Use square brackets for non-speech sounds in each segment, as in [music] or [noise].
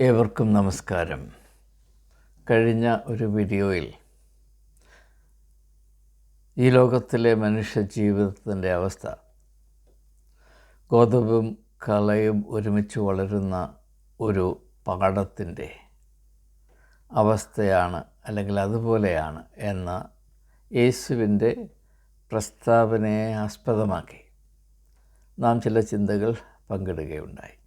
ഏവർക്കും നമസ്കാരം. കഴിഞ്ഞ ഒരു വീഡിയോയിൽ ഈ ലോകത്തിലെ മനുഷ്യ ജീവിതത്തിന്റെ അവസ്ഥ. ഗോതമ്പും കളയും ഒരുമിച്ച് വളരുന്ന ഒരു പാടത്തിന്റെ അവസ്ഥയാണ് അല്ലെങ്കിൽ അതുപോലെയാണ് എന്ന യേശുവിന്റെ പ്രസ്താവനയെ ആസ്പദമാക്കി നാം ചില ചിന്തകൾ പങ്കിടുകയുണ്ടായി.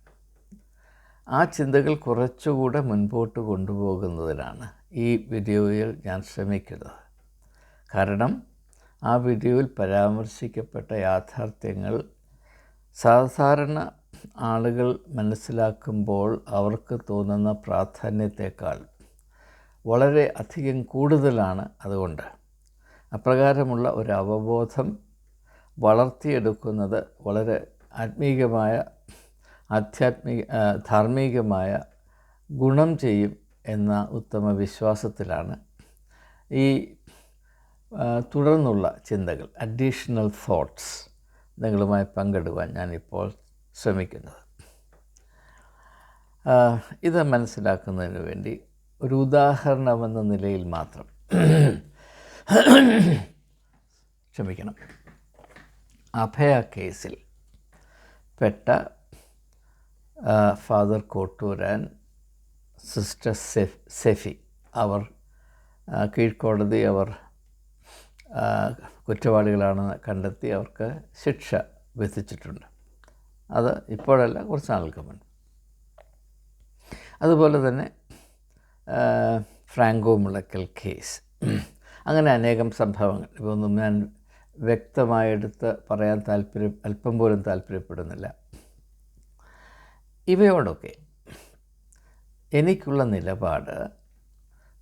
ആ ചിന്തകൾ കുറച്ചുകൂടെ മുൻപോട്ട് കൊണ്ടുപോകുന്നതിനാണ് ഈ വീഡിയോയിൽ ഞാൻ ശ്രമിക്കുന്നത്. കാരണം ആ വീഡിയോയിൽ പരാമർശിക്കപ്പെട്ട യാഥാർത്ഥ്യങ്ങൾ സാധാരണ ആളുകൾ മനസ്സിലാക്കുമ്പോൾ അവർക്ക് തോന്നുന്ന പ്രാധാന്യത്തെക്കാൾ വളരെ അധികം കൂടുതലാണ് അതുകൊണ്ട് അപ്രകാരമുള്ള ഒരു അവബോധം വളർത്തിയെടുക്കുന്നത് വളരെ ആത്മീകമായ ആധ്യാത്മിക ധാർമ്മികമായ ഗുണം ചെയ്യും എന്ന ഉത്തമ വിശ്വാസത്തിലാണ് ഈ തുടർന്നുള്ള ചിന്തകൾ അഡീഷണൽ തോട്ട്സ് നിങ്ങളുമായി പങ്കിടുവാൻ ഞാനിപ്പോൾ ശ്രമിക്കുന്നത്. ഇത് മനസ്സിലാക്കുന്നതിന് വേണ്ടി ഒരു ഉദാഹരണമെന്ന നിലയിൽ മാത്രം ക്ഷമിക്കണം. അഭയ കേസിൽ പെട്ട ഫാദർ കോട്ടൂരാൻ സിസ്റ്റർ സെഫ് സെഫി അവർ കീഴ്ക്കോടതി അവർ കുറ്റവാളികളാണെന്ന് കണ്ടെത്തി അവർക്ക് ശിക്ഷ വിധിച്ചിട്ടുണ്ട്. അത് ഇപ്പോഴല്ല കുറച്ച് നാൾക്ക് മുൻപ്. അതുപോലെ തന്നെ ഫ്രാങ്കോ മുളക്കൽ കേസ് അങ്ങനെ അനേകം സംഭവങ്ങൾ. ഇതൊന്നും ഞാൻ വ്യക്തമായെടുത്ത് പറയാൻ താല്പര്യം അല്പം പോലും താല്പര്യപ്പെടുന്നില്ല. ഇവയോടൊക്കെ എനിക്കുള്ള നിലപാട്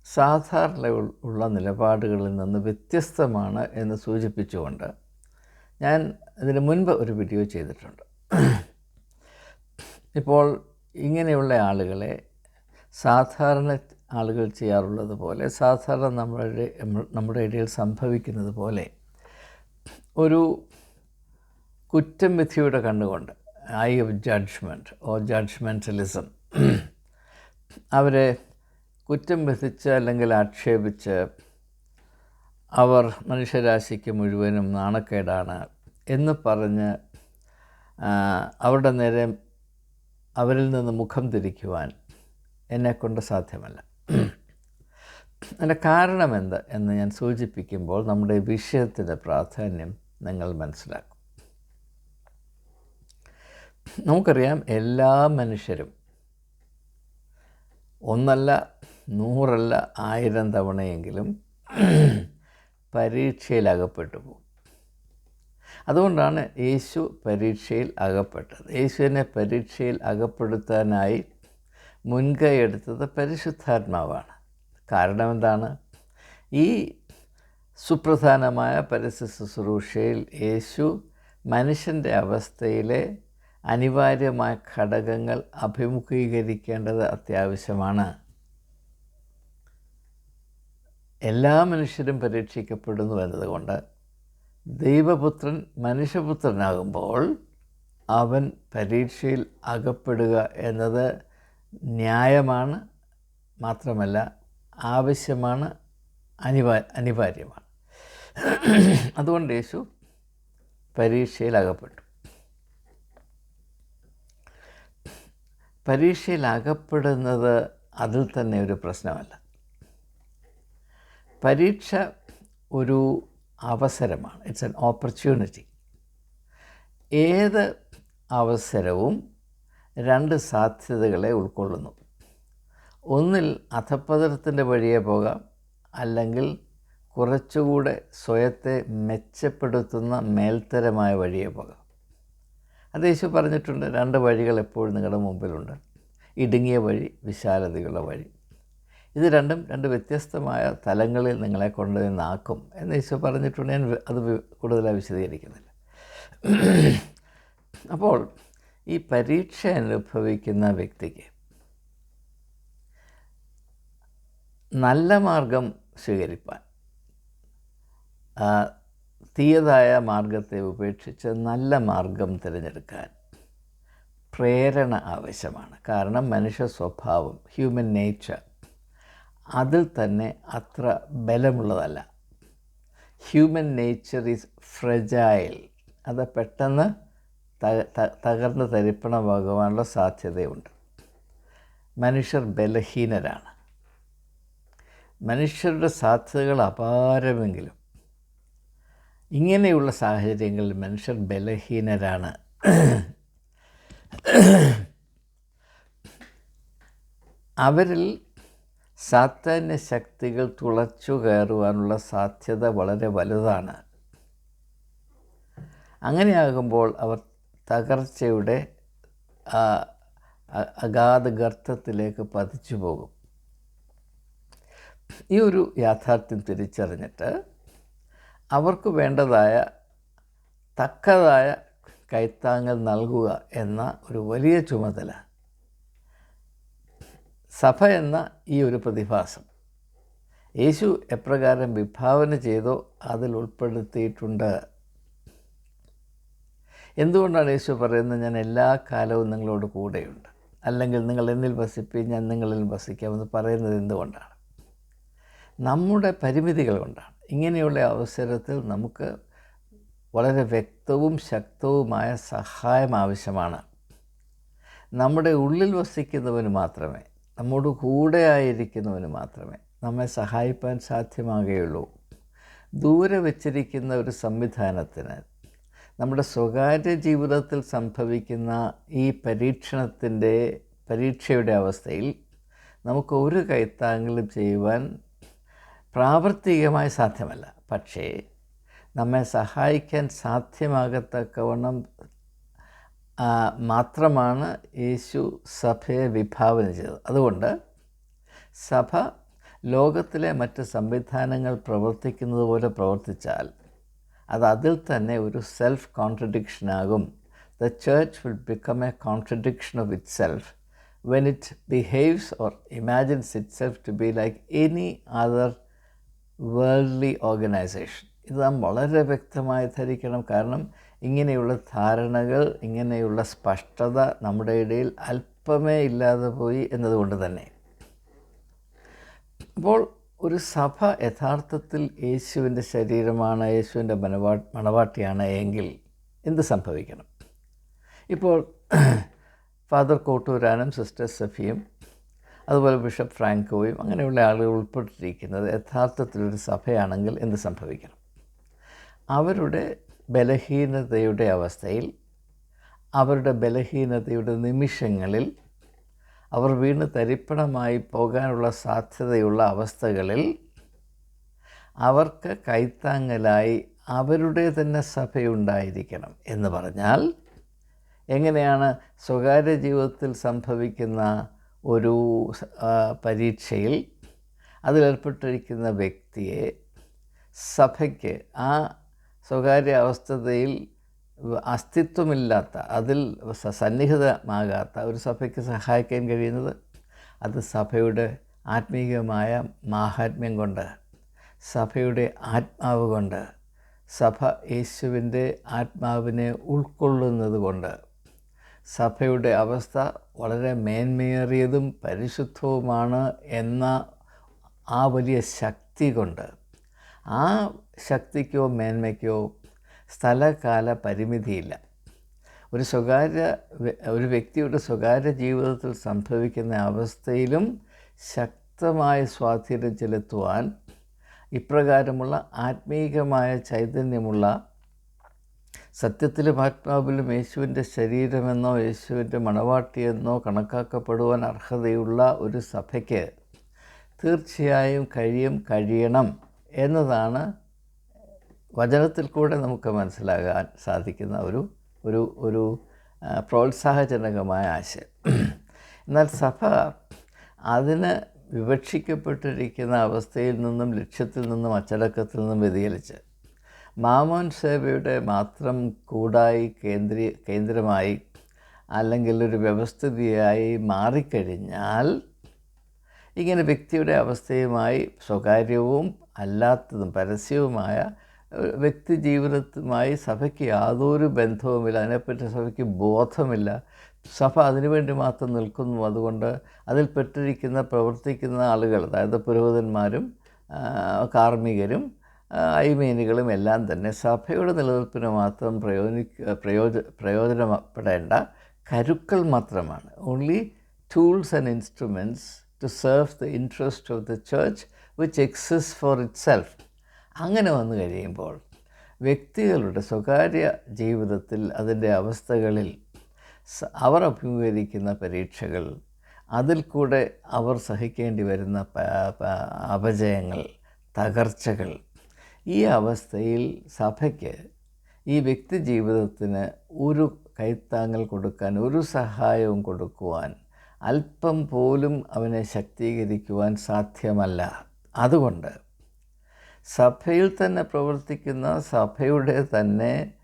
സാധാരണ ഉള്ള നിലപാടുകളിൽ നിന്ന് വ്യത്യസ്തമാണ് എന്ന് സൂചിപ്പിച്ചുകൊണ്ട് ഞാൻ ഇതിന് മുൻപ് ഒരു വീഡിയോ ചെയ്തിട്ടുണ്ട്. ഇപ്പോൾ ഇങ്ങനെയുള്ള ആളുകളെ സാധാരണ ആളുകൾ ചെയ്യാറുള്ളത് പോലെ സാധാരണ നമ്മളുടെ നമ്മുടെ ഇടയിൽ സംഭവിക്കുന്നത് പോലെ ഒരു കുറ്റം വിധിയുടെ കണ്ടുകൊണ്ട് eye of judgment oh judgmentalism അവരെ കുറ്റം വിധിച്ച് അല്ലെങ്കിൽ ആക്ഷേപിച്ച് അവർ മനുഷ്യരാശിക്ക് മുഴുവനും നാണക്കേടാണ് എന്ന് പറഞ്ഞ് അവരുടെ നേരെ അവരിൽ നിന്ന് മുഖം തിരിക്കുവാൻ എന്നെക്കൊണ്ട് സാധ്യമല്ല. [clears throat] അതിന്റെ കാരണം എന്ത് എന്ന് ഞാൻ സൂചിപ്പിക്കുമ്പോൾ നമ്മുടെ വിഷയത്തിന്റെ പ്രാധാന്യം നിങ്ങൾ മനസ്സിലാക്കും. നമുക്കറിയാം എല്ലാ മനുഷ്യരും ഒന്നല്ല നൂറല്ല ആയിരം തവണയെങ്കിലും പരീക്ഷയിൽ അകപ്പെട്ടു പോകും. അതുകൊണ്ടാണ് യേശു പരീക്ഷയിൽ അകപ്പെട്ടത്. യേശുവിനെ പരീക്ഷയിൽ അകപ്പെടുത്താനായി മുൻകൈ എടുത്തത് പരിശുദ്ധാത്മാവാണ്. കാരണം എന്താണ്? ഈ സുപ്രധാനമായ പരസ്യ ശുശ്രൂഷയിൽ യേശു മനുഷ്യന്റെ അവസ്ഥയിലെ അനിവാര്യമായ ഘടകങ്ങൾ അഭിമുഖീകരിക്കേണ്ടത് അത്യാവശ്യമാണ്. എല്ലാ മനുഷ്യരും പരീക്ഷിക്കപ്പെടുന്നു എന്നതുകൊണ്ട് ദൈവപുത്രൻ മനുഷ്യപുത്രനാകുമ്പോൾ അവൻ പരീക്ഷയിൽ അകപ്പെടുക എന്നത് ന്യായമാണ് മാത്രമല്ല ആവശ്യമാണ് അനിവാ അനിവാര്യമാണ്. അതുകൊണ്ട് യേശു പരീക്ഷയിൽ അകപ്പെട്ടു. പരീക്ഷയിൽ അകപ്പെടുന്നത് അതിൽ തന്നെ ഒരു പ്രശ്നമല്ല. പരീക്ഷ ഒരു അവസരമാണ്. ഇറ്റ്സ് എൻ ഓപ്പർച്യൂണിറ്റി ഏത് അവസരവും രണ്ട് സാധ്യതകളെ ഉൾക്കൊള്ളുന്നു. ഒന്നിൽ അധപ്പതനത്തിന്റെ വഴിയെ പോകാം. അല്ലെങ്കിൽ കുറച്ചുകൂടെ സ്വയത്തെ മെച്ചപ്പെടുത്തുന്ന മേൽത്തരമായ വഴിയെ പോകാം. അത് യേശു പറഞ്ഞിട്ടുണ്ട് രണ്ട് വഴികൾ എപ്പോഴും നിങ്ങളുടെ മുമ്പിലുണ്ട്. ഇടുങ്ങിയ വഴി വിശാലതയുള്ള വഴി. ഇത് രണ്ടും രണ്ട് വ്യത്യസ്തമായ തലങ്ങളിൽ നിങ്ങളെ കൊണ്ടുവന്നാക്കും എന്ന് യേശു പറഞ്ഞിട്ടുണ്ട്. ഞാൻ അത് കൂടുതലായി വിശദീകരിക്കുന്നില്ല. അപ്പോൾ ഈ പരീക്ഷ അനുഭവിക്കുന്ന വ്യക്തിക്ക് നല്ല മാർഗം സ്വീകരിപ്പാൻ തീയതായ മാർഗത്തെ ഉപേക്ഷിച്ച് നല്ല മാർഗം തിരഞ്ഞെടുക്കാൻ പ്രേരണ ആവശ്യമാണ്. കാരണം മനുഷ്യ സ്വഭാവം ഹ്യൂമൻ നേച്ചർ അതിൽ തന്നെ അത്ര ബലമുള്ളതല്ല. ഹ്യൂമൻ നേച്ചർ ഈസ് ഫ്രജൈൽ അത് പെട്ടെന്ന് തകർന്ന് തരിപ്പണമാകുവാനുള്ള സാധ്യതയുണ്ട്. മനുഷ്യർ ബലഹീനരാണ്. മനുഷ്യരുടെ സാധ്യതകൾ അപാരമെങ്കിലും ഇങ്ങനെയുള്ള സാഹചര്യങ്ങളിൽ മനുഷ്യർ ബലഹീനരാണ്. അവരിൽ സാത്താന്യ ശക്തികൾ തുളച്ചു കയറുവാനുള്ള സാധ്യത വളരെ വലുതാണ്. അങ്ങനെയാകുമ്പോൾ അവർ തകർച്ചയുടെ അഗാധ ഗർത്തത്തിലേക്ക് പതിച്ചു പോകും. ഈ ഒരു യാഥാർത്ഥ്യം തിരിച്ചറിഞ്ഞിട്ട് അവർക്ക് വേണ്ടതായ തക്കതായ കൈത്താങ്ങൽ നൽകുക എന്ന ഒരു വലിയ ചുമതല. സഭ എന്ന ഈ ഒരു പ്രതിഭാസം. യേശു എപ്രകാരം വിഭാവന ചെയ്തോ അതിൽ ഉൾപ്പെടുത്തിയിട്ടുണ്ട്. എന്തുകൊണ്ടാണ് യേശു പറയുന്നത് ഞാൻ എല്ലാ കാലവും നിങ്ങളോട് കൂടെയുണ്ട്. അല്ലെങ്കിൽ നിങ്ങൾ എന്നിൽ വസിപ്പി ഞാൻ നിങ്ങളിൽ വസിക്കാമെന്ന് പറയുന്നത് എന്തുകൊണ്ടാണ്? നമ്മുടെ പരിമിതികൾ കൊണ്ടാണ്. ഇങ്ങനെയുള്ള അവസരത്തിൽ നമുക്ക് വളരെ വ്യക്തവും ശക്തവുമായ സഹായം ആവശ്യമാണ്. നമ്മുടെ ഉള്ളിൽ വസിക്കുന്നവന് മാത്രമേ നമ്മോട് കൂടെ ആയിരിക്കുന്നവന് മാത്രമേ നമ്മെ സഹായിപ്പാൻ സാധ്യമാകുകയുള്ളൂ. ദൂരെ വച്ചിരിക്കുന്ന ഒരു സംവിധാനത്തിന് നമ്മുടെ സ്വകാര്യ ജീവിതത്തിൽ സംഭവിക്കുന്ന ഈ പരീക്ഷണത്തിന്റെ പരീക്ഷയുടെ അവസ്ഥയിൽ നമുക്ക് ഒരു കൈത്താങ്ങലും ചെയ്യുവാൻ പ്രാവർത്തികമായി സാധ്യമല്ല. പക്ഷേ നമ്മെ സഹായിക്കാൻ സാധ്യമാകത്തക്കവണ്ണം മാത്രമാണ് യേശു സഭയെ വിഭാവനം ചെയ്തത്. അതുകൊണ്ട് സഭ ലോകത്തിലെ മറ്റ് സംവിധാനങ്ങൾ പ്രവർത്തിക്കുന്നത് പോലെ പ്രവർത്തിച്ചാൽ അത് അതിൽ തന്നെ ഒരു self കോൺട്രഡിക്ഷനാകും the church will become a contradiction of itself when it behaves or imagines itself to be like any other worldly organisation ഇത് നാം വളരെ വ്യക്തമായി ധരിക്കണം. കാരണം ഇങ്ങനെയുള്ള ധാരണകൾ ഇങ്ങനെയുള്ള സ്പഷ്ടത നമ്മുടെ ഇടയിൽ അല്പമേ ഇല്ലാതെ പോയി എന്നതുകൊണ്ട് തന്നെ. അപ്പോൾ ഒരു സഭ യഥാർത്ഥത്തിൽ യേശുവിന്റെ ശരീരമാണ് യേശുവിന്റെ മനവാ മണവാട്ടിയാണ് എങ്കിൽ എന്ത് സംഭവിക്കണം? ഇപ്പോൾ ഫാദർ കോട്ടൂരാനും സിസ്റ്റർ സഫിയും അതുപോലെ ബിഷപ്പ് ഫ്രാങ്കോയും അങ്ങനെയുള്ള ആളുകൾ ഉൾപ്പെട്ടിരിക്കുന്നത് യഥാർത്ഥത്തിലൊരു സഭയാണെങ്കിൽ എന്ത് സംഭവിക്കണം? അവരുടെ ബലഹീനതയുടെ അവസ്ഥയിൽ അവരുടെ ബലഹീനതയുടെ നിമിഷങ്ങളിൽ അവർ വീണ് തരിപ്പണമായി പോകാനുള്ള സാധ്യതയുള്ള അവസ്ഥകളിൽ അവർക്ക് കൈത്താങ്ങലായി അവരുടെ തന്നെ സഭയുണ്ടായിരിക്കണം എന്ന് പറഞ്ഞാൽ എങ്ങനെയാണ് സ്വകാര്യ ജീവിതത്തിൽ സംഭവിക്കുന്ന ഒരു പരീക്ഷയിൽ അതിലേർപ്പെട്ടിരിക്കുന്ന വ്യക്തിയെ സഭയ്ക്ക് ആ സ്വകാര്യ അവസ്ഥതയിൽ അസ്തിത്വമില്ലാത്ത അതിൽ സന്നിഹിതമാകാത്ത ഒരു സഭയ്ക്ക് സഹായിക്കാൻ കഴിയുന്നത് അത് സഭയുടെ ആത്മീയമായ മാഹാത്മ്യം കൊണ്ട് സഭയുടെ ആത്മാവ് കൊണ്ട് സഭ യേശുവിന്റെ ആത്മാവിനെ ഉൾക്കൊള്ളുന്നത് കൊണ്ട് സഭയുടെ അവസ്ഥ വളരെ മേന്മയേറിയതും പരിശുദ്ധവുമാണ് എന്ന ആ വലിയ ശക്തി കൊണ്ട്. ആ ശക്തിക്കോ മേന്മയ്ക്കോ സ്ഥലകാല പരിമിതിയില്ല. ഒരു സ്വകാര്യ ഒരു വ്യക്തിയുടെ സ്വകാര്യ ജീവിതത്തിൽ സംഭവിക്കുന്ന അവസ്ഥയിലും ശക്തമായ സ്വാധീനം ചെലുത്തുവാൻ ഇപ്രകാരമുള്ള ആത്മീകമായ ചൈതന്യമുള്ള സത്യത്തിലും ആത്മാവിലും യേശുവിന്റെ ശരീരമെന്നോ യേശുവിന്റെ മണവാട്ടിയെന്നോ കണക്കാക്കപ്പെടുവാൻ അർഹതയുള്ള ഒരു സഭയ്ക്ക് തീർച്ചയായും കഴിയും കഴിയണം എന്നതാണ് വചനത്തിൽ കൂടെ നമുക്ക് മനസ്സിലാകാൻ സാധിക്കുന്ന ഒരു ഒരു ഒരു പ്രോത്സാഹജനകമായ ആശയം. എന്നാൽ സഭ അതിന് വിവക്ഷിക്കപ്പെട്ടിരിക്കുന്ന അവസ്ഥയിൽ നിന്നും ലക്ഷ്യത്തിൽ നിന്നും അച്ചടക്കത്തിൽ നിന്നും വ്യതിചലിച്ച് മാമോൻ സേവയുടെ മാത്രം കൂടായി കേന്ദ്രീ കേന്ദ്രമായി അല്ലെങ്കിൽ ഒരു വ്യവസ്ഥിതിയായി മാറിക്കഴിഞ്ഞാൽ ഇങ്ങനെ വ്യക്തിയുടെ അവസ്ഥയുമായി സ്വകാര്യവും അല്ലാത്തതും പരസ്യവുമായ വ്യക്തി ജീവിതത്തുമായി സഭയ്ക്ക് യാതൊരു ബന്ധവുമില്ല അതിനെപ്പറ്റി സഭയ്ക്ക് ബോധമില്ല. സഭ അതിനുവേണ്ടി മാത്രം നിൽക്കുന്നു. അതുകൊണ്ട് അതിൽ പെട്ടിരിക്കുന്ന പ്രവർത്തിക്കുന്ന ആളുകൾ അതായത് പുരോഹിതന്മാരും കാർമ്മികരും ഐമേനികളും എല്ലാം തന്നെ സഭയുടെ നിലനിൽപ്പിന് മാത്രം പ്രയോജന പ്രയോജ പ്രയോജനപ്പെടേണ്ട കരുക്കൾ മാത്രമാണ്. Only tools and instruments to serve the interest of the church which exists for itself അങ്ങനെ വന്നു കഴിയുമ്പോൾ വ്യക്തികളുടെ സ്വകാര്യ ജീവിതത്തിൽ അതിന്റെ അവസ്ഥകളിൽ അവർ അഭിമുഖീകരിക്കുന്ന പരീക്ഷകൾ അതിൽ കൂടെ അവർ സഹിക്കേണ്ടി വരുന്ന അപജയങ്ങൾ തകർച്ചകൾ ഈ അവസ്ഥയിൽ സഭയ്ക്ക് ഈ വ്യക്തി ജീവിതത്തിന് ഒരു കൈത്താങ്ങൽ കൊടുക്കാൻ ഒരു സഹായവും കൊടുക്കുവാൻ അല്പം പോലും അവനെ ശക്തീകരിക്കുവാൻ സാധ്യമല്ല. അതുകൊണ്ട് സഭയിൽ തന്നെ പ്രവർത്തിക്കുന്ന സഭയുടെ തന്നെ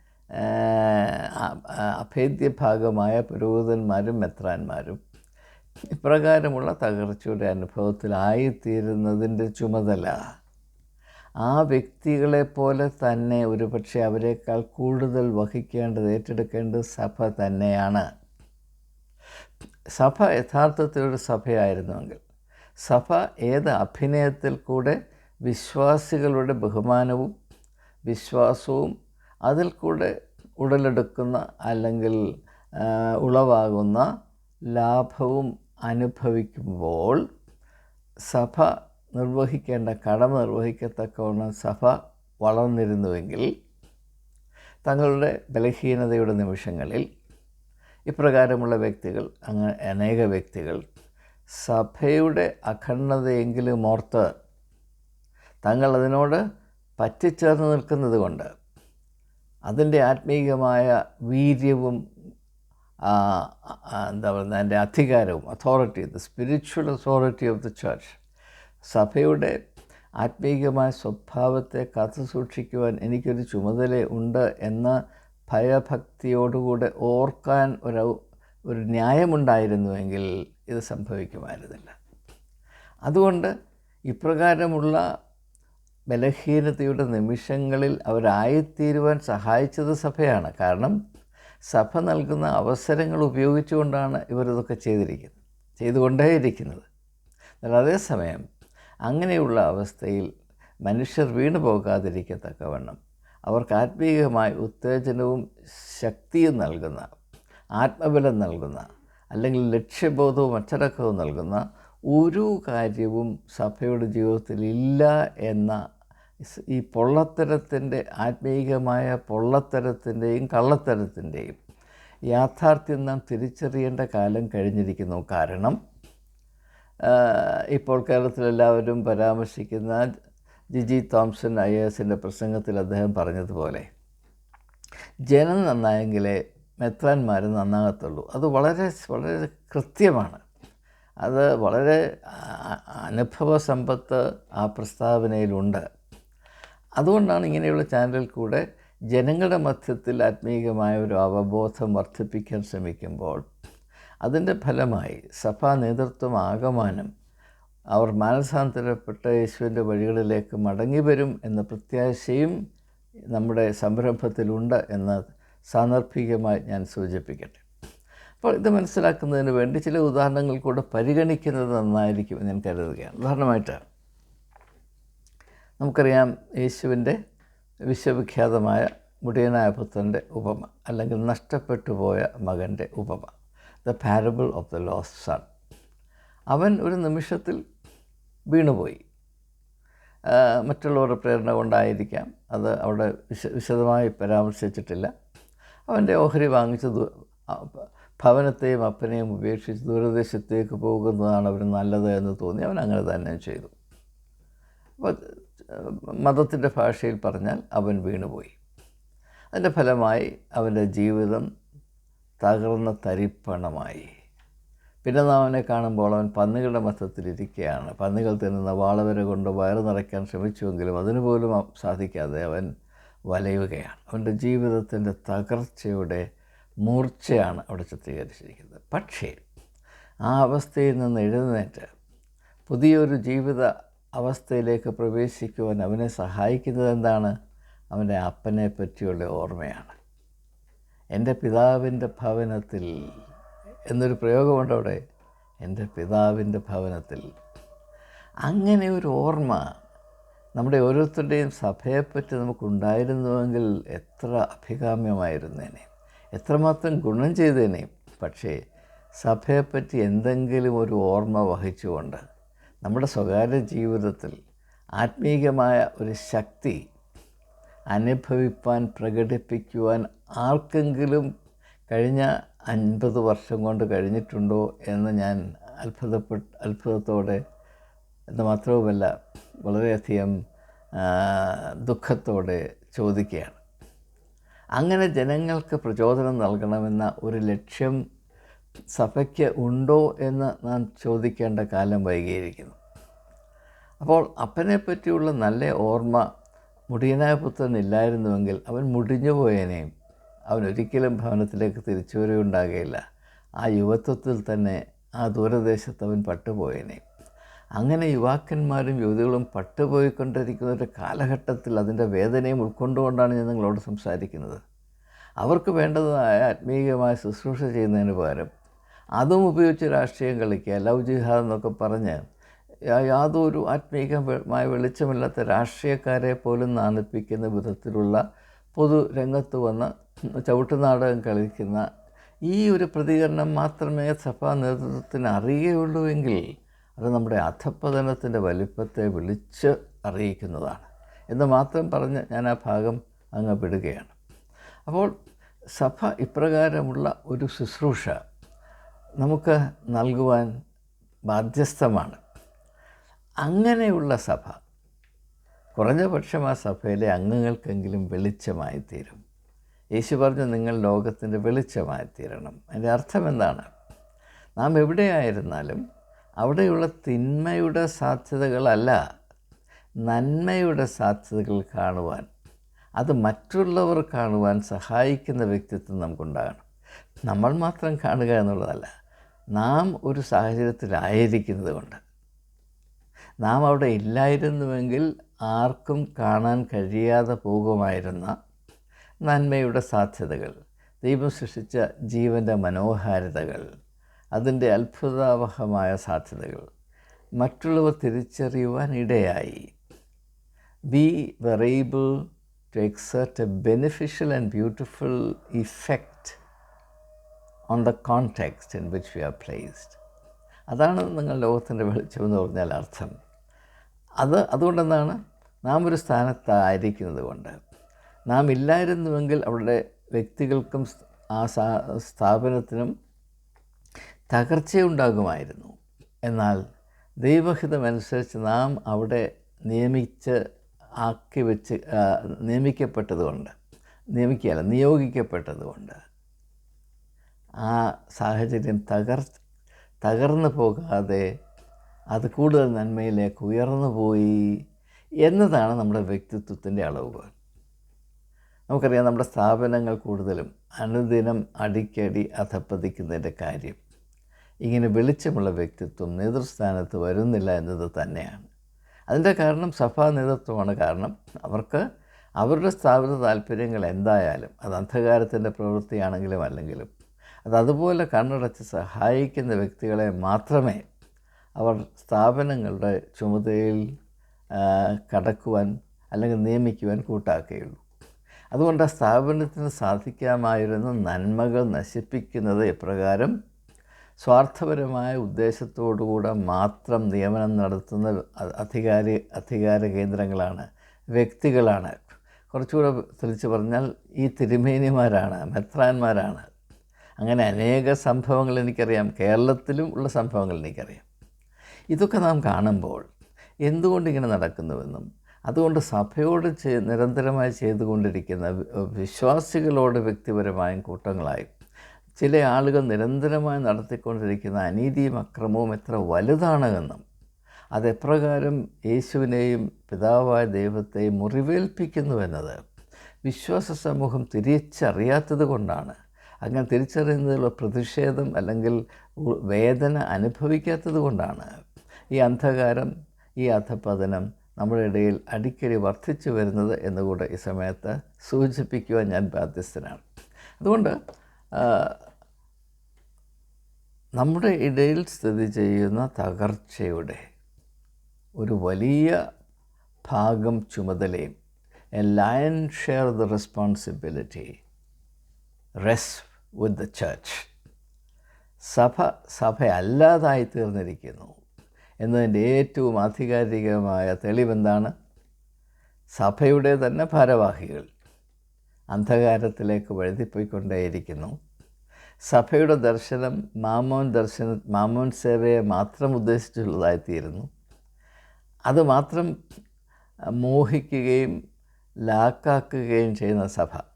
അഭേദ്യ ഭാഗമായ പുരോഹിതന്മാരും മെത്രാന്മാരും ഇപ്രകാരമുള്ള തകർച്ചയുടെ അനുഭവത്തിലായിത്തീരുന്നതിന്റെ ചുമതല ആ വ്യക്തികളെ പോലെ തന്നെ ഒരുപക്ഷെ അവരെക്കാൾ കൂടുതൽ വഹിക്കേണ്ടത് ഏറ്റെടുക്കേണ്ടത് സഭ തന്നെയാണ്. സഭ യഥാർത്ഥത്തിൽ ഒരു സഭയായിരുന്നുവെങ്കിൽ സഭ ഏത് അഭിനയത്തിൽ കൂടെ വിശ്വാസികളുടെ ബഹുമാനവും വിശ്വാസവും അതിൽ കൂടെ ഉടലെടുക്കുന്ന അല്ലെങ്കിൽ ഉളവാകുന്ന ലാഭവും അനുഭവിക്കുമ്പോൾ സഭ നിർവഹിക്കേണ്ട കടമ നിർവഹിക്കത്തക്കവണ്ണം സഭ വളർന്നിരുന്നുവെങ്കിൽ തങ്ങളുടെ ബലഹീനതയുടെ നിമിഷങ്ങളിൽ ഇപ്രകാരമുള്ള വ്യക്തികൾ അങ്ങനെ അനേക വ്യക്തികൾ സഭയുടെ അഖണ്ഡതയെങ്കിലും ഓർത്ത് തങ്ങൾ അതിനോട് പറ്റിച്ചേർന്ന് നിൽക്കുന്നത് കൊണ്ട് അതിന്റെ ആത്മീയമായ വീര്യവും എന്താ പറയുക അതിന്റെ അധികാരവും authority the spiritual authority of the church സഭയുടെ ആത്മീയമായ സ്വഭാവത്തെ കാത്തു സൂക്ഷിക്കുവാൻ എനിക്കൊരു ചുമതല ഉണ്ട് എന്ന ഭയഭക്തിയോടുകൂടെ ഓർക്കാൻ ഒരു ഒരു ന്യായമുണ്ടായിരുന്നുവെങ്കിൽ ഇത് സംഭവിക്കുമായിരുന്നില്ല. അതുകൊണ്ട് ഇപ്രകാരമുള്ള ബലഹീനതയുടെ നിമിഷങ്ങളിൽ അവരായിത്തീരുവാൻ സഹായിച്ചത് സഭയാണ്. കാരണം സഭ നൽകുന്ന അവസരങ്ങൾ ഉപയോഗിച്ചുകൊണ്ടാണ് ഇവരിതൊക്കെ ചെയ്തിരിക്കുന്നത് ചെയ്തുകൊണ്ടേയിരിക്കുന്നത്. എന്നാൽ അതേസമയം അങ്ങനെയുള്ള അവസ്ഥയിൽ മനുഷ്യർ വീണു പോകാതിരിക്കത്തക്കവണ്ണം അവർക്ക് ആത്മീയമായ ഉത്തേജനവും ശക്തിയും നൽകുന്ന ആത്മബലം നൽകുന്ന അല്ലെങ്കിൽ ലക്ഷ്യബോധവും അച്ചടക്കവും നൽകുന്ന ഒരു കാര്യവും സഭയുടെ ജീവിതത്തിൽ ഇല്ല എന്ന ഈ പൊള്ളത്തരത്തിന്റെ ആത്മീയമായ പൊള്ളത്തരത്തിന്റെയും കള്ളത്തരത്തിന്റെയും യാഥാർത്ഥ്യം നാം തിരിച്ചറിയേണ്ട കാലം കഴിഞ്ഞിരിക്കുന്നു. കാരണം ഇപ്പോൾ കേരളത്തിലെല്ലാവരും പരാമർശിക്കുന്ന ജിജി തോംസൺ ഐ എസിന്റെ പ്രസംഗത്തിൽ അദ്ദേഹം പറഞ്ഞതുപോലെ ജനം നന്നായെങ്കിലേ മെത്രാന്മാർ നന്നാകത്തുള്ളൂ. അത് വളരെ വളരെ കൃത്യമാണ്. അത് വളരെ അനുഭവ സമ്പത്ത് ആ പ്രസ്താവനയിലുണ്ട്. അതുകൊണ്ടാണ് ഇങ്ങനെയുള്ള ചാനലിൽ കൂടെ ജനങ്ങളുടെ മധ്യത്തിൽ ആത്മീയമായ ഒരു അവബോധം വർദ്ധിപ്പിക്കാൻ ശ്രമിക്കുമ്പോൾ അതിന്റെ ഫലമായി സഭാ നേതൃത്വം ആകമാനം അവർ മാനസാന്തരപ്പെട്ട യേശുവിന്റെ വഴികളിലേക്ക് മടങ്ങി വരും എന്ന പ്രത്യാശയും നമ്മുടെ സംരംഭത്തിലുണ്ട് എന്ന് സാന്ദർഭികമായി ഞാൻ സൂചിപ്പിക്കട്ടെ. അപ്പോൾ ഇത് മനസ്സിലാക്കുന്നതിന് വേണ്ടി ചില ഉദാഹരണങ്ങൾ കൂടെ പരിഗണിക്കുന്നത് നന്നായിരിക്കും ഞാൻ കരുതുകയാണ്. ഉദാഹരണമായിട്ട് നമുക്കറിയാം യേശുവിന്റെ വിശ്വവിഖ്യാതമായ മുടിയനായ പുത്രന്റെ ഉപമ അല്ലെങ്കിൽ നഷ്ടപ്പെട്ടു പോയ മകന്റെ ഉപമ. The parable of the lost son അവൻ ഒരു നിമിഷത്തിൽ വീണുപോയി. മറ്റുള്ളവരുടെ പ്രേരണ കൊണ്ടായിരിക്കാം. അത് അവിടെ വിശ വിശദമായി പരാമർശിച്ചിട്ടില്ല. അവന്റെ ഓഹരി വാങ്ങിച്ച് ദൂ- ഭവനത്തെയും അപ്പനെയും ഉപേക്ഷിച്ച് ദൂരദേശത്തേക്ക് പോകുന്നതാണ് അവന് നല്ലത് എന്ന് തോന്നി. അവൻ അങ്ങനെ തന്നെ ചെയ്തു. അപ്പോൾ മതത്തിന്റെ ഭാഷയിൽ പറഞ്ഞാൽ അവൻ വീണുപോയി. അതിന്റെ ഫലമായി അവന്റെ ജീവിതം തകർന്ന തരിപ്പണമായി. പിന്നെ നാം അവനെ കാണുമ്പോൾ അവൻ പന്നികളുടെ മത്തത്തിലിരിക്കുകയാണ് പന്നികൾ തിന്നുന്ന വാളവരെ കൊണ്ട് വയറ് നിറയ്ക്കാൻ ശ്രമിച്ചുവെങ്കിലും അതിനുപോലും സാധിക്കാതെ അവൻ വലയുകയാണ്. അവന്റെ ജീവിതത്തിന്റെ തകർച്ചയുടെ മൂർച്ചയാണ് അവിടെ ചിത്രീകരിച്ചിരിക്കുന്നത്. പക്ഷേ ആ അവസ്ഥയിൽ നിന്ന് എഴുന്നേറ്റ് പുതിയൊരു ജീവിത അവസ്ഥയിലേക്ക് പ്രവേശിക്കുവാൻ അവനെ സഹായിക്കുന്നത് എന്താണ്? അവന്റെ അപ്പനെ പറ്റിയുള്ള ഓർമ്മയാണ്. എന്റെ പിതാവിന്റെ ഭവനത്തിൽ എന്നൊരു പ്രയോഗമുണ്ട് അവിടെ എന്റെ പിതാവിന്റെ ഭവനത്തിൽ. അങ്ങനെ ഒരു ഓർമ്മ നമ്മുടെ ഓരോരുത്തരുടെയും സഭയെപ്പറ്റി നമുക്കുണ്ടായിരുന്നുവെങ്കിൽ എത്ര അഭികാമ്യമായിരുന്നേനെ എത്രമാത്രം ഗുണം ചെയ്തേനെ പക്ഷേ സഭയെപ്പറ്റി എന്തെങ്കിലും ഒരു ഓർമ്മ വഹിച്ചുകൊണ്ട് നമ്മുടെ സ്വകാര്യ ജീവിതത്തിൽ ആത്മീകമായ ഒരു ശക്തി അനുഭവിപ്പാൻ പ്രകടിപ്പിക്കുവാൻ ആർക്കെങ്കിലും കഴിഞ്ഞ അൻപത് വർഷം കൊണ്ട് കഴിഞ്ഞിട്ടുണ്ടോ എന്ന് ഞാൻ അത്ഭുതപ്പെട്ട് അത്ഭുതത്തോടെ എന്ന് മാത്രവുമല്ല വളരെയധികം ദുഃഖത്തോടെ ചോദിക്കുകയാണ്. അങ്ങനെ ജനങ്ങൾക്ക് പ്രചോദനം നൽകണമെന്ന ഒരു ലക്ഷ്യം സഭയ്ക്ക് ഉണ്ടോ എന്ന് നാം ചോദിക്കേണ്ട കാലം വൈകിയിരിക്കുന്നു. അപ്പോൾ അപ്പനെ പറ്റിയുള്ള നല്ല ഓർമ്മ മുടിയനായ പുത്രൻ ഇല്ലായിരുന്നുവെങ്കിൽ അവൻ മുടിഞ്ഞു പോയേനെയും അവൻ ഒരിക്കലും ഭവനത്തിലേക്ക് തിരിച്ചു വരികയുണ്ടാകുകയില്ല ആ യുവത്വത്തിൽ തന്നെ ആ ദൂരദേശത്ത് അവൻ പട്ടുപോയേനെയും. അങ്ങനെ യുവാക്കന്മാരും യുവതികളും പട്ടുപോയിക്കൊണ്ടിരിക്കുന്ന ഒരു കാലഘട്ടത്തിൽ അതിന്റെ വേദനയും ഉൾക്കൊണ്ടുകൊണ്ടാണ് ഞാൻ നിങ്ങളോട് സംസാരിക്കുന്നത്. അവർക്ക് വേണ്ടതായ ആത്മീയമായ ശുശ്രൂഷ ചെയ്യുന്നതിന് പകരം അതും ഉപയോഗിച്ച് രാഷ്ട്രീയം കളിക്കുക ലവ് ജിഹാദ് എന്നൊക്കെ പറഞ്ഞ് യാതൊരു ആത്മീകമായ വെളിച്ചമില്ലാത്ത രാഷ്ട്രീയക്കാരെ പോലും നാണിപ്പിക്കുന്ന വിധത്തിലുള്ള പൊതു രംഗത്ത് വന്ന് ചവിട്ടുനാടകം കളിക്കുന്ന ഈ ഒരു പ്രതികരണം മാത്രമേ സഭാ നേതൃത്വത്തിന് അറിയുകയുള്ളൂ എങ്കിൽ അത് നമ്മുടെ അധപ്പതനത്തിന്റെ വലിപ്പത്തെ വിളിച്ച് അറിയിക്കുന്നതാണ്. എന്ന് മാത്രം പറഞ്ഞ് ഞാൻ ആ ഭാഗം അങ്ങ് വിടുകയാണ്. അപ്പോൾ സഭ ഇപ്രകാരമുള്ള ഒരു ശുശ്രൂഷ നമുക്ക് നൽകുവാൻ ബാധ്യസ്ഥമാണ്. അങ്ങനെയുള്ള സഭ കുറഞ്ഞ പക്ഷം ആ സഭയിലെ അംഗങ്ങൾക്കെങ്കിലും വെളിച്ചമായി തീരും. യേശു പറഞ്ഞു നിങ്ങൾ ലോകത്തിന്റെ വെളിച്ചമായി തീരണം. അതിന്റെ അർത്ഥം എന്താണ്? നാം എവിടെയായിരുന്നാലും അവിടെയുള്ള തിന്മയുടെ സാധ്യതകളല്ല നന്മയുടെ സാധ്യതകൾ കാണുവാൻ അത് മറ്റുള്ളവർ കാണുവാൻ സഹായിക്കുന്ന വ്യക്തിത്വം നമുക്കുണ്ടാകണം. നമ്മൾ മാത്രം കാണുക എന്നുള്ളതല്ല നാം ഒരു സാഹചര്യത്തിലായിരിക്കുന്നത് കൊണ്ട് നാം അവിടെ ഇല്ലായിരുന്നുവെങ്കിൽ ആർക്കും കാണാൻ കഴിയാതെ പോകുമായിരുന്ന നന്മയുടെ സാധ്യതകൾ. ദൈവം സൃഷ്ടിച്ച ജീവന്റെ മനോഹാരിതകൾ അതിന്റെ അത്ഭുതാവഹമായ സാധ്യതകൾ. മറ്റുള്ളവർ തിരിച്ചറിയുവാൻ ഇടയായി. Be variable to to a beneficial and beautiful effect on the context in which we are placed. അതാണ് നിങ്ങൾ ലോകത്തിന്റെ വെളിച്ചം എന്ന് പറഞ്ഞാൽ അർത്ഥം. അത് അതുകൊണ്ടെന്താണ്? നാം ഒരു സ്ഥാനത്തായിരിക്കുന്നത് കൊണ്ട്. നാം ഇല്ലായിരുന്നുവെങ്കിൽ അവിടെ വ്യക്തികൾക്കും ആ സ്ഥാ- സ്ഥാപനത്തിനും തകർച്ചയുണ്ടാകുമായിരുന്നു. എന്നാൽ ദൈവഹിതമനുസരിച്ച് നാം അവിടെ നിയമിച്ച് ആക്കി വെച്ച് നിയമിക്കപ്പെട്ടതുകൊണ്ട് നിയമിക്കുകയല്ല നിയോഗിക്കപ്പെട്ടതുകൊണ്ട് ആ സാഹചര്യം തകർ തകർന്നു പോകാതെ അത് കൂടുതൽ നന്മയിലേക്ക് ഉയർന്നു പോയി എന്നതാണ് നമ്മുടെ വ്യക്തിത്വത്തിന്റെ അളവുകൾ നമുക്കറിയാം നമ്മുടെ സ്ഥാപനങ്ങൾ കൂടുതലും അനുദിനം അടിക്കടി അധപ്പതിക്കുന്നതിന്റെ കാര്യം. ഇങ്ങനെ വെളിച്ചമുള്ള വ്യക്തിത്വം നേതൃസ്ഥാനത്ത് വരുന്നില്ല എന്നത് തന്നെയാണ്. അതിന്റെ കാരണം സഭാ നേതൃത്വമാണ്. കാരണം അവർക്ക് അവരുടെ സ്ഥാപിത താല്പര്യങ്ങൾ എന്തായാലും അത് അന്ധകാരത്തിന്റെ പ്രവൃത്തിയാണെങ്കിലും അല്ലെങ്കിലും അത് അതുപോലെ കണ്ണടച്ച് സഹായിക്കുന്ന വ്യക്തികളെ മാത്രമേ അവർ സ്ഥാപനങ്ങളുടെ ചുമതലയിൽ കടക്കുവാൻ അല്ലെങ്കിൽ നിയമിക്കുവാൻ കൂട്ടാക്കുകയുള്ളൂ. അതുകൊണ്ട് ആ സ്ഥാപനത്തിന് സാധിക്കാമായിരുന്ന നന്മകൾ നശിപ്പിക്കുന്നത് എപ്രകാരം സ്വാർത്ഥപരമായ ഉദ്ദേശത്തോടുകൂടെ മാത്രം നിയമനം നടത്തുന്ന അധികാരി അധികാര കേന്ദ്രങ്ങളാണ് വ്യക്തികളാണ്. കുറച്ചുകൂടെ തിരിച്ചു പറഞ്ഞാൽ ഈ തിരുമേനിമാരാണ് മെത്രാന്മാരാണ്. അങ്ങനെ അനേക സംഭവങ്ങൾ എനിക്കറിയാം. കേരളത്തിലും ഉള്ള സംഭവങ്ങൾ എനിക്കറിയാം. ഇതൊക്കെ നാം കാണുമ്പോൾ എന്തുകൊണ്ട് ഇങ്ങനെ നടക്കുന്നുവെന്നും അതുകൊണ്ട് സഭയോട് നിരന്തരമായി ചെയ്തുകൊണ്ടിരിക്കുന്ന വിശ്വാസികളോട് വ്യക്തിപരമായും കൂട്ടങ്ങളായും ചില ആളുകൾ നിരന്തരമായി നടത്തിക്കൊണ്ടിരിക്കുന്ന അനീതിയും അക്രമവും എത്ര വലുതാണ് എന്നും അതെപ്രകാരം യേശുവിനെയും പിതാവായ ദൈവത്തെയും മുറിവേൽപ്പിക്കുന്നുവെന്നത് വിശ്വാസ സമൂഹം തിരിച്ചറിയാത്തത് കൊണ്ടാണ്. അങ്ങനെ തിരിച്ചറിയുന്നതിലുള്ള പ്രതിഷേധം അല്ലെങ്കിൽ വേദന അനുഭവിക്കാത്തത് കൊണ്ടാണ് ഈ അന്ധകാരം ഈ അധപതനം നമ്മുടെ ഇടയിൽ അടിക്കടി വർദ്ധിച്ചു വരുന്നത് എന്നുകൂടെ ഈ സമയത്ത് സൂചിപ്പിക്കുവാൻ ഞാൻ ബാധ്യസ്ഥനാണ്. അതുകൊണ്ട് നമ്മുടെ ഇടയിൽ സ്ഥിതി ചെയ്യുന്ന തകർച്ചയുടെ ഒരു വലിയ ഭാഗം ചുമതലയും a lion share the responsibility rests with the church സഭ സഭയല്ലാതായി തീർന്നിരിക്കുന്നു എന്നതിന്റെ ഏറ്റവും ആധികാരികമായ തെളിവെന്താണ്? സഭയുടെ തന്നെ ഭാരവാഹികൾ അന്ധകാരത്തിലേക്ക് വഴുതിപ്പോയിക്കൊണ്ടേയിരിക്കുന്നു. സഭയുടെ ദർശനം മാമോൻ ദർശന മാമോൻ സേവയെ മാത്രം ഉദ്ദേശിച്ചുള്ളതായിത്തീരുന്നു. അതുമാത്രം മോഹിക്കുകയും ലാക്കാക്കുകയും ചെയ്യുന്ന സഭ.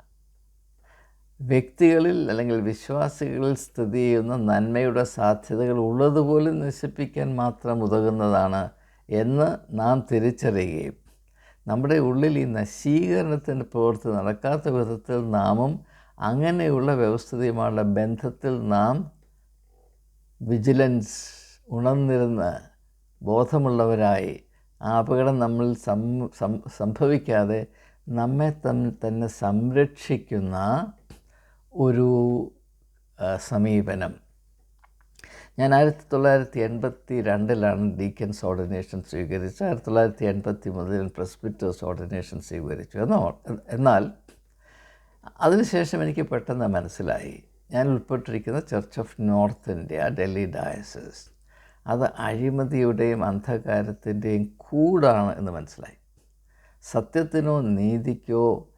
വ്യക്തികളിൽ അല്ലെങ്കിൽ വിശ്വാസികളിൽ സ്ഥിതി ചെയ്യുന്ന നന്മയുടെ സാധ്യതകൾ ഉള്ളതുപോലെ നശിപ്പിക്കാൻ മാത്രം ഉതകുന്നതാണ് എന്ന് നാം തിരിച്ചറിയുകയും നമ്മുടെ ഉള്ളിൽ ഈ നശീകരണത്തിന്റെ പ്രവൃത്തി നടക്കാത്ത വിധത്തിൽ നാമും അങ്ങനെയുള്ള വ്യവസ്ഥിതിയുമായുള്ള ബന്ധത്തിൽ നാം വിജിലൻസ് ഉണർന്നിരുന്ന് ബോധമുള്ളവരായി ആ അപകടം നമ്മൾ സംഭവിക്കാതെ നമ്മെ തന്നെ സംരക്ഷിക്കുന്ന ഒരു സമീപനം. ഞാൻ ആയിരത്തി തൊള്ളായിരത്തി എൺപത്തി രണ്ടിലാണ് ഡീക്കൻസ് ഓർഡിനേഷൻ സ്വീകരിച്ചത്. ആയിരത്തി തൊള്ളായിരത്തി എൺപത്തി മുതൽ പ്രസ്പിറ്റേഴ്സ് ഓർഡിനേഷൻ സ്വീകരിച്ചു. എന്നോ എന്നാൽ അതിനുശേഷം എനിക്ക് പെട്ടെന്ന് മനസ്സിലായി. ഞാൻ ഉൾപ്പെട്ടിരിക്കുന്ന church of north India Delhi diocese അത് അഴിമതിയുടെയും അന്ധകാരത്തിന്റെയും കൂടാണ് എന്ന് മനസ്സിലായി. സത്യത്തിനോ നീതിക്കോ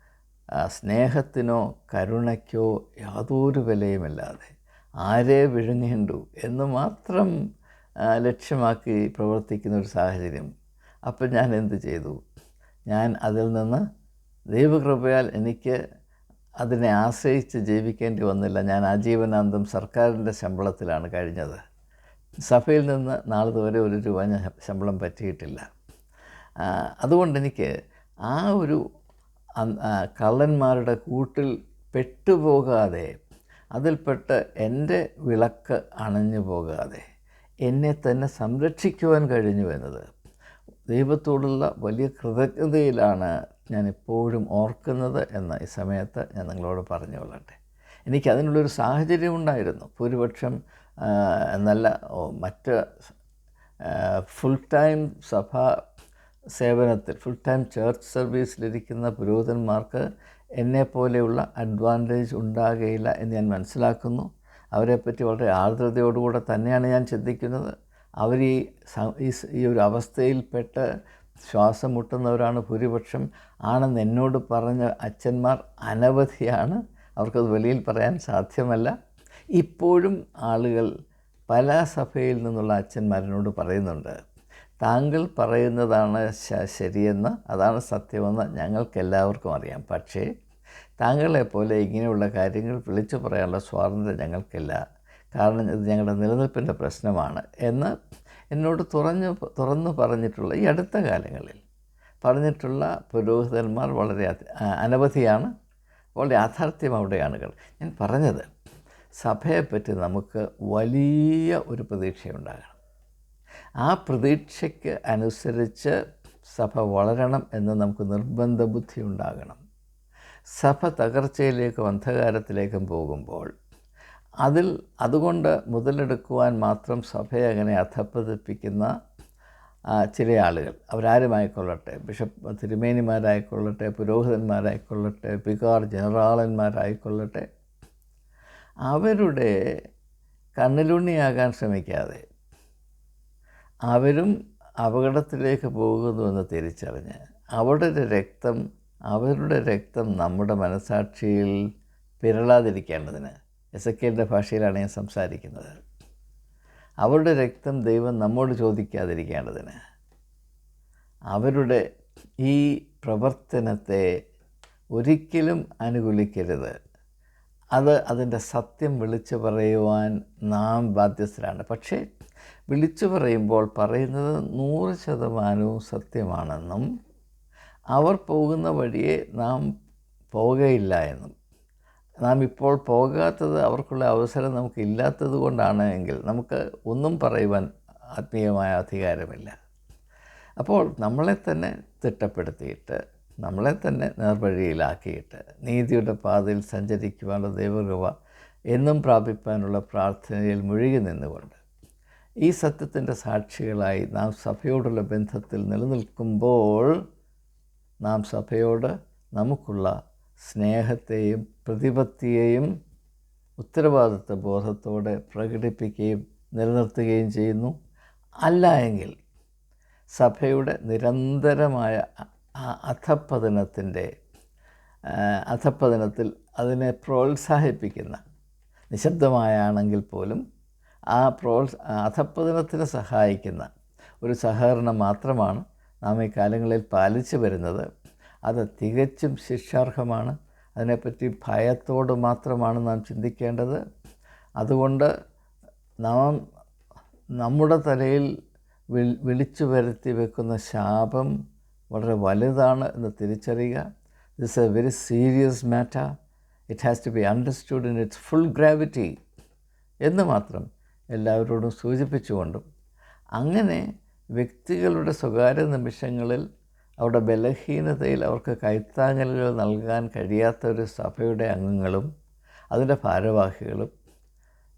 സ്നേഹത്തിനോ കരുണയ്ക്കോ യാതൊരു വിലയുമില്ലാതെ ആരെ വിഴുങ്ങേണ്ടു എന്ന് മാത്രം ലക്ഷ്യമാക്കി പ്രവർത്തിക്കുന്ന ഒരു സാഹചര്യം. അപ്പം ഞാൻ എന്ത് ചെയ്തു? ഞാൻ അതിൽ നിന്ന് ദൈവകൃപയാൽ എനിക്ക് അതിനെ ആശ്രയിച്ച് ജീവിക്കേണ്ടി വന്നില്ല. ഞാൻ ആജീവനാന്തം സർക്കാരിന്റെ ശമ്പളത്തിലാണ് കഴിഞ്ഞത്. സഭയിൽ നിന്ന് നാളെ ഒരു രൂപ ഞാൻ ശമ്പളം പറ്റിയിട്ടില്ല. അതുകൊണ്ട് എനിക്ക് ആ ഒരു കള്ളന്മാരുടെ കൂട്ടിൽ പെട്ടുപോകാതെ അതിൽപ്പെട്ട് എന്റെ വിളക്ക് അണഞ്ഞു പോകാതെ എന്നെ തന്നെ സംരക്ഷിക്കുവാൻ കഴിഞ്ഞു എന്നത്. ദൈവത്തോടുള്ള വലിയ കൃതജ്ഞതയിലാണ് ഞാൻ എപ്പോഴും ഓർക്കുന്നത് എന്ന ഈ സമയത്ത് ഞാൻ നിങ്ങളോട് പറഞ്ഞു പറഞ്ഞുകൊള്ളട്ടെ. എനിക്ക് അതിനുള്ളൊരു സാഹചര്യം ഉണ്ടായിരുന്നു. ഭൂരിപക്ഷം നല്ല മറ്റ് ഫുൾ ടൈം സഭ സേവനത്തിൽ ഫുൾ ടൈം ചർച്ച് സർവീസിലിരിക്കുന്ന പുരോഹിതന്മാർക്ക് എന്നെപ്പോലെയുള്ള അഡ്വാന്റേജ് ഉണ്ടാകുകയില്ല എന്ന് ഞാൻ മനസ്സിലാക്കുന്നു. അവരെപ്പറ്റി വളരെ ആർദ്രതയോടുകൂടെ തന്നെയാണ് ഞാൻ ചിന്തിക്കുന്നത്. അവർ ഈ ഈ ഒരു അവസ്ഥയിൽപ്പെട്ട് ശ്വാസം മുട്ടുന്നവരാണ് ഭൂരിപക്ഷം. ആണെന്ന് എന്നോട് പറഞ്ഞ അച്ഛന്മാർ അനവധിയാണ്. അവർക്കത് വെളിയിൽ പറയാൻ സാധ്യമല്ല. ഇപ്പോഴും ആളുകൾ പല സഭയിൽ നിന്നുള്ള അച്ഛന്മാരിനോട് പറയുന്നുണ്ട്. താങ്കൾ പറയുന്നതാണ് ശരിയെന്ന് അതാണ് സത്യമെന്ന് ഞങ്ങൾക്കെല്ലാവർക്കും അറിയാം. പക്ഷേ താങ്കളെപ്പോലെ ഇങ്ങനെയുള്ള കാര്യങ്ങൾ വിളിച്ചു പറയാനുള്ള സ്വാതന്ത്ര്യം ഞങ്ങൾക്കില്ല. കാരണം ഇത് ഞങ്ങളുടെ നിലനിൽപ്പിന്റെ പ്രശ്നമാണ് എന്ന് എന്നോട് തുറഞ്ഞു തുറന്നു പറഞ്ഞിട്ടുള്ള ഈ അടുത്ത കാലങ്ങളിൽ പറഞ്ഞിട്ടുള്ള പുരോഹിതന്മാർ വളരെ അനവധിയാണ് വളരെ യാഥാർത്ഥ്യം അവിടെയാണ് ഞാൻ പറഞ്ഞത്. സഭയെപ്പറ്റി നമുക്ക് വലിയ ഒരു പ്രതീക്ഷയുണ്ടാകണം. ആ പ്രതീക്ഷയ്ക്ക് അനുസരിച്ച് സഭ വളരണം എന്ന് നമുക്ക് നിർബന്ധ ബുദ്ധി ഉണ്ടാകണം. സഭ തകർച്ചയിലേക്കും അന്ധകാരത്തിലേക്കും പോകുമ്പോൾ അതിൽ അതുകൊണ്ട് മുതലെടുക്കുവാൻ മാത്രം സഭയെ അങ്ങനെ അധപ്പതിപ്പിക്കുന്ന ചില ആളുകൾ. അവരാരുമായിക്കൊള്ളട്ടെ? ബിഷപ്പ് തിരുമേനിമാരായിക്കൊള്ളട്ടെ? പുരോഹിതന്മാരായിക്കൊള്ളട്ടെ? പികാർ ജനറാളന്മാരായിക്കൊള്ളട്ടെ? അവരുടെ കണ്ണിലുണ്ണിയാകാൻ ശ്രമിക്കാതെ അവരും അപകടത്തിലേക്ക് പോകുന്നുവെന്ന് തിരിച്ചറിഞ്ഞ് അവരുടെ രക്തം അവരുടെ രക്തം നമ്മുടെ മനസാക്ഷിയിൽ പിരളാതിരിക്കേണ്ടതിന് എസ് എ കെന്റെ ഭാഷയിലാണ് ഞാൻ സംസാരിക്കുന്നത്. അവരുടെ രക്തം ദൈവം നമ്മോട് ചോദിക്കാതിരിക്കേണ്ടതിന് അവരുടെ ഈ പ്രവർത്തനത്തെ ഒരിക്കലും അനുകൂലിക്കരുത്. അത് അതിന്റെ സത്യം വിളിച്ചു പറയുവാൻ നാം ബാധ്യസ്ഥരാണ്. പക്ഷേ വിളിച്ചു പറയുമ്പോൾ പറയുന്നത് നൂറ് ശതമാനവും സത്യമാണെന്നും അവർ പോകുന്ന വഴിയെ നാം പോകയില്ല എന്നും. നാം ഇപ്പോൾ പോകാത്തത് അവർക്കുള്ള അവസരം നമുക്ക് ഇല്ലാത്തത് കൊണ്ടാണ് എങ്കിൽ നമുക്ക് ഒന്നും പറയുവാൻ ആത്മീയമായ അധികാരമില്ല. അപ്പോൾ നമ്മളെ തന്നെ തിട്ടപ്പെടുത്തിയിട്ട് നമ്മളെ തന്നെ നേർവഴിയിലാക്കിയിട്ട് നീതിയുടെ പാതയിൽ സഞ്ചരിക്കുവാനുള്ള ദൈവകൃപ എന്നും പ്രാപിപ്പാനുള്ള പ്രാർത്ഥനയിൽ മുഴുകി നിന്നുകൊണ്ട് ഈ സത്യത്തിന്റെ സാക്ഷികളായി നാം സഭയോടുള്ള ബന്ധത്തിൽ നിലനിൽക്കുമ്പോൾ നാം സഭയോട് നമുക്കുള്ള സ്നേഹത്തെയും പ്രതിപത്തിയെയും ഉത്തരവാദിത്വ ബോധത്തോടെ പ്രകടിപ്പിക്കുകയും നിലനിർത്തുകയും ചെയ്യുന്നു. അല്ല എങ്കിൽ സഭയുടെ നിരന്തരമായ അധപ്പതനത്തിന്റെ അധപ്പതനത്തിൽ അതിനെ പ്രോത്സാഹിപ്പിക്കുന്ന നിശബ്ദമായാണെങ്കിൽ പോലും ആ പ്രോത്സ അധപ്പതനത്തിന് സഹായിക്കുന്ന ഒരു സഹകരണം മാത്രമാണ് നാം ഈ കാലങ്ങളിൽ പാലിച്ചു വരുന്നത്. അത് തികച്ചും ശിക്ഷാർഹമാണ്. അതിനെപ്പറ്റി ഭയത്തോട് മാത്രമാണ് നാം ചിന്തിക്കേണ്ടത്. അതുകൊണ്ട് നാം നമ്മുടെ തലയിൽ വിളിച്ചു വരുത്തി വെക്കുന്ന ശാപം വളരെ വലുതാണ് എന്ന് തിരിച്ചറിയുക. This a very serious matter it has to be understood in its full gravity എന്ന് മാത്രം എല്ലാവരോടും സൂചിപ്പിച്ചുകൊണ്ടും അങ്ങനെ വ്യക്തികളുടെ സ്വകാര്യ നിമിഷങ്ങളിൽ അവരുടെ ബലഹീനതയിൽ അവർക്ക് കൈത്താങ്ങലുകൾ നൽകാൻ കഴിയാത്ത ഒരു സഭയുടെ അംഗങ്ങളും അതിന്റെ ഭാരവാഹികളും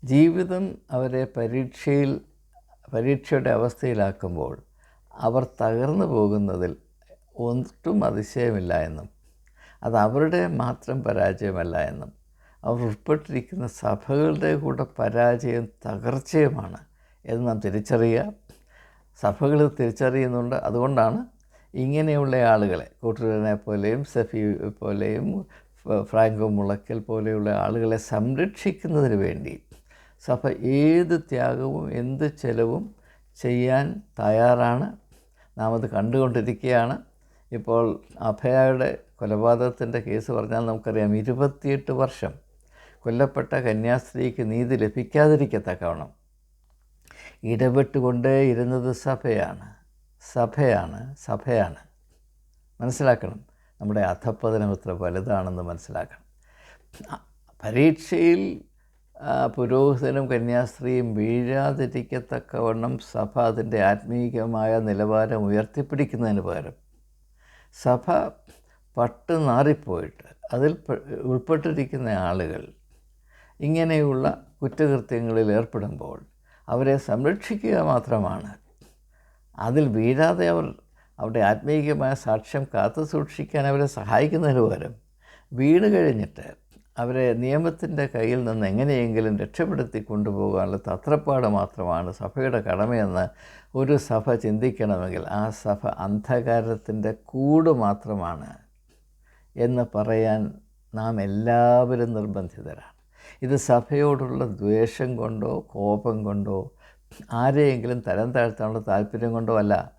ജീവിതം അവരെ പരീക്ഷയിൽ പരീക്ഷയുടെ അവസ്ഥയിലാക്കുമ്പോൾ അവർ തകർന്നു പോകുന്നതിൽ ഒട്ടും അതിശയമില്ല എന്നും അത് അവരുടെ മാത്രം പരാജയമല്ല എന്നും അവർ ഉൾപ്പെട്ടിരിക്കുന്ന സഭകളുടെ കൂടെ പരാജയം തകർച്ചയുമാണ് എന്ന് നാം തിരിച്ചറിയുക. സഭകൾ തിരിച്ചറിയുന്നുണ്ട്. അതുകൊണ്ടാണ് ഇങ്ങനെയുള്ള ആളുകളെ കൂട്ടുകാരനെ പോലെയും സഫി പോലെയും ഫ്രാങ്കോ മുളയ്ക്കൽ പോലെയുള്ള ആളുകളെ സംരക്ഷിക്കുന്നതിന് വേണ്ടി സഭ ഏത് ത്യാഗവും എന്ത് ചെലവും ചെയ്യാൻ തയ്യാറാണ്. നാം അത് കണ്ടുകൊണ്ടിരിക്കുകയാണ്. ഇപ്പോൾ അഭയയുടെ കൊലപാതകത്തിന്റെ കേസ് പറഞ്ഞാൽ നമുക്കറിയാം. ഇരുപത്തിയെട്ട് വർഷം കൊല്ലപ്പെട്ട കന്യാസ്ത്രീക്ക് നീതി ലഭിക്കാതിരിക്കത്തക്കവണ്ണം ഇടപെട്ടുകൊണ്ടേ ഇരുന്നത് സഭയാണ്. സഭയാണ് സഭയാണ്. മനസ്സിലാക്കണം. നമ്മുടെ അധപ്പതനം എത്ര വലുതാണെന്ന് മനസ്സിലാക്കണം. പരീക്ഷയിൽ പുരോഹിതനും കന്യാസ്ത്രീയും വീഴാതിരിക്കത്തക്കവണ്ണം സഭ അതിന്റെ ആത്മീയമായ നിലവാരം ഉയർത്തിപ്പിടിക്കുന്നതിന് പകരം. സഭ പട്ട് നാറിപ്പോയിട്ട് അതിൽ ഉൾപ്പെട്ടിരിക്കുന്ന ആളുകൾ ഇങ്ങനെയുള്ള കുറ്റകൃത്യങ്ങളിൽ ഏർപ്പെടുമ്പോൾ അവരെ സംരക്ഷിക്കുക മാത്രമാണ്. അതിൽ വീഴാതെ അവർ അവരുടെ ആത്മീയമായ സാക്ഷ്യം കാത്തു സൂക്ഷിക്കാൻ അവരെ സഹായിക്കുന്നതിന് പകരം വീണ് കഴിഞ്ഞിട്ട് അവരെ നിയമത്തിന്റെ കയ്യിൽ നിന്ന് എങ്ങനെയെങ്കിലും രക്ഷപ്പെടുത്തി കൊണ്ടുപോകാനുള്ള തത്രപ്പാട് മാത്രമാണ് സഭയുടെ കടമയെന്ന് ഒരു സഭ ചിന്തിക്കണമെങ്കിൽ ആ സഭ അന്ധകാരത്തിന്റെ കൂട് മാത്രമാണ് എന്ന് പറയാൻ നാം എല്ലാവരും നിർബന്ധിതരാണ്. ഇത് സഭയോടുള്ള ദ്വേഷം കൊണ്ടോ കോപം കൊണ്ടോ ആരെയെങ്കിലും തരം താഴ്ത്താനുള്ള താല്പര്യം കൊണ്ടോ അല്ല.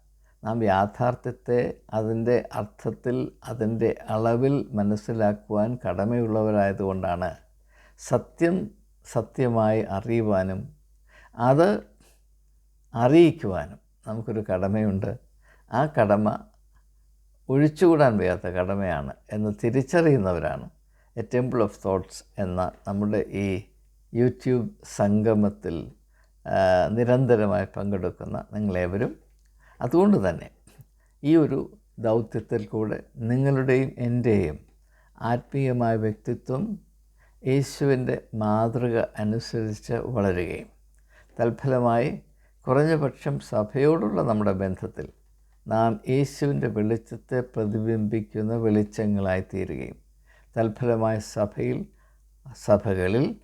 നാം യാഥാർത്ഥ്യത്തെ അതിന്റെ അർത്ഥത്തിൽ അതിന്റെ അളവിൽ മനസ്സിലാക്കുവാൻ കടമയുള്ളവരായതുകൊണ്ടാണ്. സത്യം സത്യമായി അറിയുവാനും അത് അറിയിക്കുവാനും നമുക്കൊരു കടമയുണ്ട്. ആ കടമ ഒഴിച്ചുകൂടാൻ വയ്യാത്ത കടമയാണ് എന്ന് തിരിച്ചറിയുന്നവരാണ്. എ ടെമ്പിൾ ഓഫ് തോട്ട്സ് എന്ന നമ്മുടെ ഈ യൂട്യൂബ് സംഗമത്തിൽ നിരന്തരമായി പങ്കെടുക്കുന്ന നിങ്ങളേവരും. അതുകൊണ്ട് തന്നെ ഈ ഒരു ദൗത്യത്തിൽ കൂടെ നിങ്ങളുടെയും എന്റെയും ആത്മീയമായ വ്യക്തിത്വം യേശുവിന്റെ മാതൃക അനുസരിച്ച് വളരുകയും തൽഫലമായി കുറഞ്ഞപക്ഷം സഭയോടുള്ള നമ്മുടെ ബന്ധത്തിൽ നാം യേശുവിന്റെ വെളിച്ചത്തെ പ്രതിബിംബിക്കുന്ന വെളിച്ചങ്ങളായി തീരുകയും തൽഫലമായ സഭയിൽ സഭകളിൽ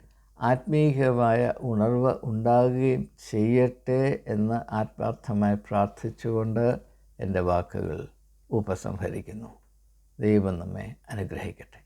ആത്മീയമായ ഉണർവ് ഉണ്ടാകുകയും ചെയ്യട്ടെ എന്ന് ആത്മാർത്ഥമായി പ്രാർത്ഥിച്ചുകൊണ്ട് എന്റെ വാക്കുകൾ ഉപസംഹരിക്കുന്നു. ദൈവം നമ്മെ അനുഗ്രഹിക്കട്ടെ.